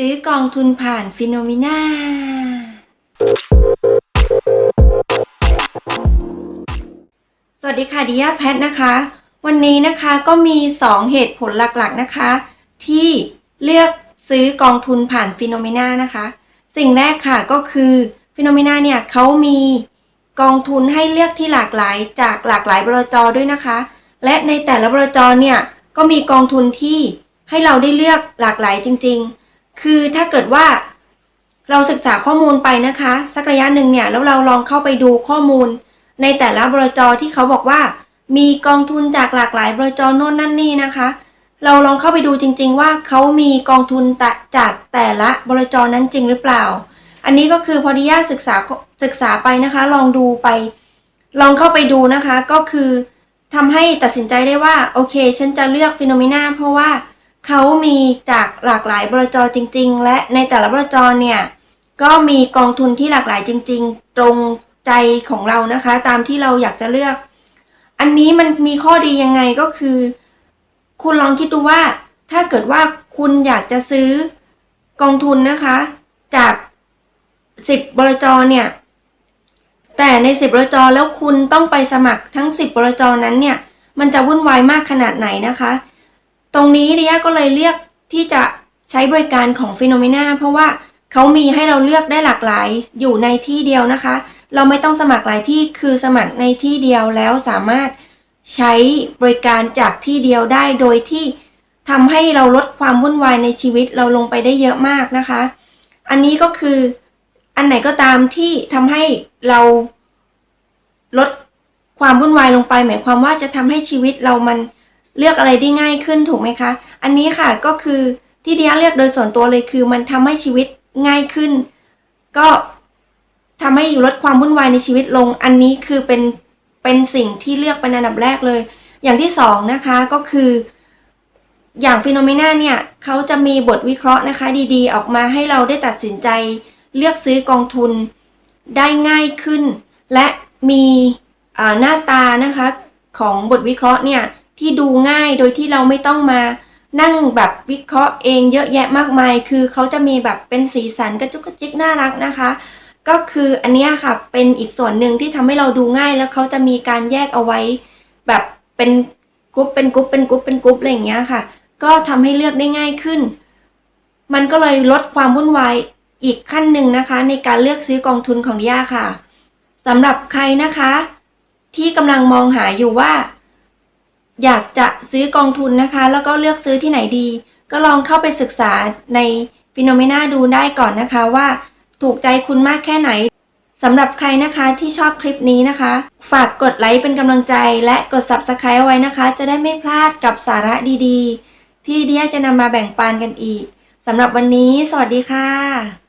ซื้อกองทุนผ่านฟิโนมิน่าสวัสดีค่ะดิยาแพทนะคะ วันนี้นะคะก็มี 2 เหตุผลหลักๆนะคะ ที่เลือกซื้อกองทุนผ่านฟิโนเมนานะคะ สิ่งแรกค่ะก็คือฟิโนเมนาเนี่ยเขามีกองทุนให้เลือกที่หลากหลายจากหลากหลายบลจด้วยนะคะ และในแต่ละบลจเนี่ยก็มีกองทุนที่ให้เราได้เลือกหลากหลายจริง ๆ คือถ้าเกิดว่าเราศึกษาข้อมูลไปนะคะ สักระยะหนึ่งเนี่ยแล้วเราลองเข้าไปดูข้อมูล ในแต่ละบลจที่เขาบอกว่า มีกองทุนจากหลากหลายบลจโน่นนั่นนี่นะคะ เราลองเข้าไปดูจริง ๆ ว่าเขามีกองทุนตะจากแต่ละบลจนั้นจริงหรือเปล่า อันนี้ก็คือพอดีญาศึกษาศึกษาไปนะคะ ลองดูไป ลองเข้าไปดูนะคะ ก็คือทำให้ตัดสินใจได้ว่าโอเค ฉันจะเลือกฟิโนเมนาเพราะว่า เขามีจากหลากหลายบลจจริง ๆ และในแต่ละบลจเนี่ยก็มีกองทุนที่หลากหลายจริง ๆ ตรงใจของเรานะคะ ตามที่เราอยากจะเลือก อันนี้มันมีข้อดียังไงก็คือ คุณลองคิดดูว่า ถ้าเกิดว่าคุณอยากจะซื้อกองทุนนะคะ จากสิบบลจเนี่ย แต่ในสิบบลจแล้วคุณต้องไปสมัครทั้งสิบบลจนั้นเนี่ย มันจะวุ่นวายมากขนาดไหนนะคะ ตรงนี้เรียก็เลยเลือกที่จะใช้บริการของฟิโนเมนาเพราะว่าเขามีให้เราเลือกได้หลากหลายอยู่ในที่เดียวนะคะ เราไม่ต้องสมัครหลายที่คือสมัครในที่เดียวแล้วสามารถใช้บริการจากที่เดียวได้โดยที่ทำให้เราลดความวุ่นวายในชีวิตเราลงไปได้เยอะมากนะคะ อันนี้ก็คืออันไหนก็ตามที่ทำให้เราลดความวุ่นวายลงไป หมายความว่าจะทำให้ชีวิตเรามัน เลือกอะไรได้ง่ายขึ้นถูกไหมคะ อันนี้ค่ะก็คือที่เดียเลือกโดยส่วนตัวเลยคือ มันทำให้ชีวิตง่ายขึ้น ก็ทำให้ลดความวุ่นวายในชีวิตลง อันนี้คือเป็นเป็นสิ่งที่เลือกเป็นอันดับแรกเลย อย่างที่สองนะคะก็คือ อย่างฟิโนเมนาเนี่ยเขาจะมีบทวิเคราะห์นะคะ ดีๆ ออกมาให้เราได้ตัดสินใจ เลือกซื้อกองทุนได้ง่ายขึ้น และมีหน้าตานะคะของบทวิเคราะห์เนี่ย ที่ดูง่ายโดยที่เราไม่ต้องมานั่งแบบวิเคราะห์เองเยอะแยะมากมาย คือเขาจะมีแบบเป็นสีสันกระจุกกระจิกน่ารักนะคะ ก็คืออันนี้ค่ะเป็นอีกส่วนหนึ่งที่ทำให้เราดูง่าย แล้วเขาจะมีการแยกเอาไว้ แบบเป็นกรุ๊ปเป็นกรุ๊ปเป็นกรุ๊ปเป็นกรุ๊ปอะไรอย่างเงี้ยค่ะ ก็ทำให้เลือกได้ง่ายขึ้น มันก็เลยลดความวุ่นวายอีกขั้นหนึ่งนะคะ ในการเลือกซื้อกองทุนของย่าค่ะสำหรับใครนะคะ ที่กำลังมองหาอยู่ว่า อยากจะซื้อกองทุนนะคะ แล้วก็เลือกซื้อที่ไหนดี ก็ลองเข้าไปศึกษาในฟิโนเมนาดูได้ก่อนนะคะว่าถูกใจคุณมากแค่ไหนสำหรับใครนะคะที่ชอบคลิปนี้นะคะ ฝากกดไลค์เป็นกำลังใจ และกด Subscribe เอาไว้นะคะ จะได้ไม่พลาดกับสาระดีๆ ที่เดียจะนำมาแบ่งปันกันอีกสำหรับวันนี้ สวัสดีค่ะ